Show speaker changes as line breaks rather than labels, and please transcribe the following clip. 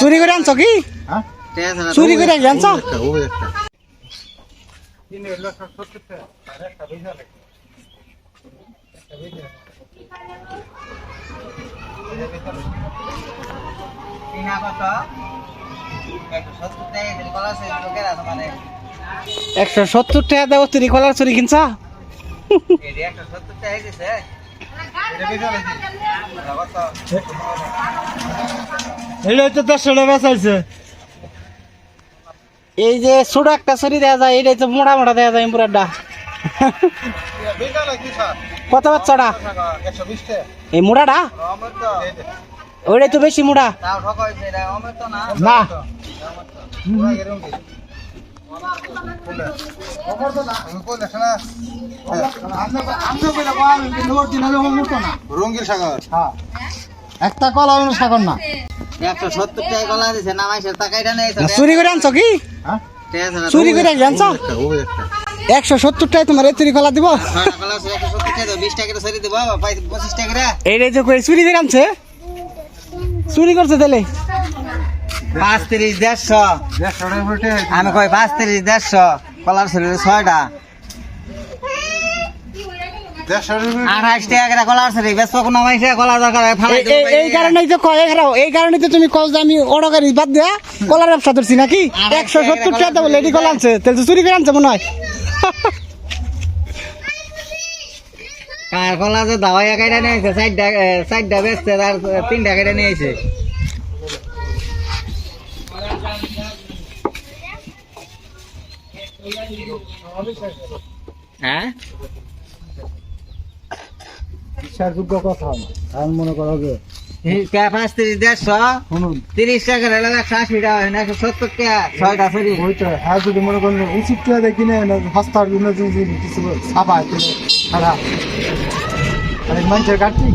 চুরি করে আনছো কি? চুরি করে আনছো?
একশো সত্তর টাকা
দেবো চুরি কলার চুরি কিনছ?
একশো সত্তর টাকা
এটা হচ্ছে দেড়শো টাকা বেচাইছে।
এই যে ছোট একটা চুরি দেওয়া যায় এটাই তো মোড়া মোড়া দেওয়া যায় পুরাটা। কত বাচ্চাটা? এই মোড়াটা ওইটাই তো বেশি মোড়া
না?
রঙ্গিল সাগর।
একটা কলা সাগর না।
একশো সত্তর টাকা কলা দিছে নামাইছে টাকাইটা নেই
না, চুরি করে আনছো কি? চুরি করে আনছো? একশো সত্তর টাকা তোমার এই চুরি কলা দিব? এইটাই তো চুরি করে আনছে? চুরি করছে তাহলে?
পাঁচ তিরিশ দেড়শো। আমি কই পাঁচ তিরিশ দেড়শো। কলার ছিল ছয়টা।
দেড়শো টাকা করে
আঠাইশ টাকা করে কলার ছিল বেশ কোনো নামাইছে কলা দরকার
এই-
দেবো
এই- এই কারণেই তো কয় এখানে এই কারণেই তো তুমি কল যে আমি অডকারি বাদ দেয়া কলার ব্যবসা ধরছি নাকি? একশো
টাকা
সত্তর টাকা দেবো লেডি কলা আনছে। তাহলে তো চুরি করে আনছে মনে হয়।
কার কলা যে নিয়েছে বেচছে তার তিনটা নিয়েছে হ্যাঁ?
বিশ্বাসযোগ্য কথা। আমি মনে করো যে
পাঁচ তিরিশ দেড়শো। তিরিশ টাকা হলে একশো আশি টাকা হয় না একশো সত্তর টাকা ছয়টা সরি
ওইটা হ্যাঁ যদি মনে করেন উচিত টাকা দেখি না হস্তার জন্য কিছু ছাপা খারাপ। মানুষের কাটছি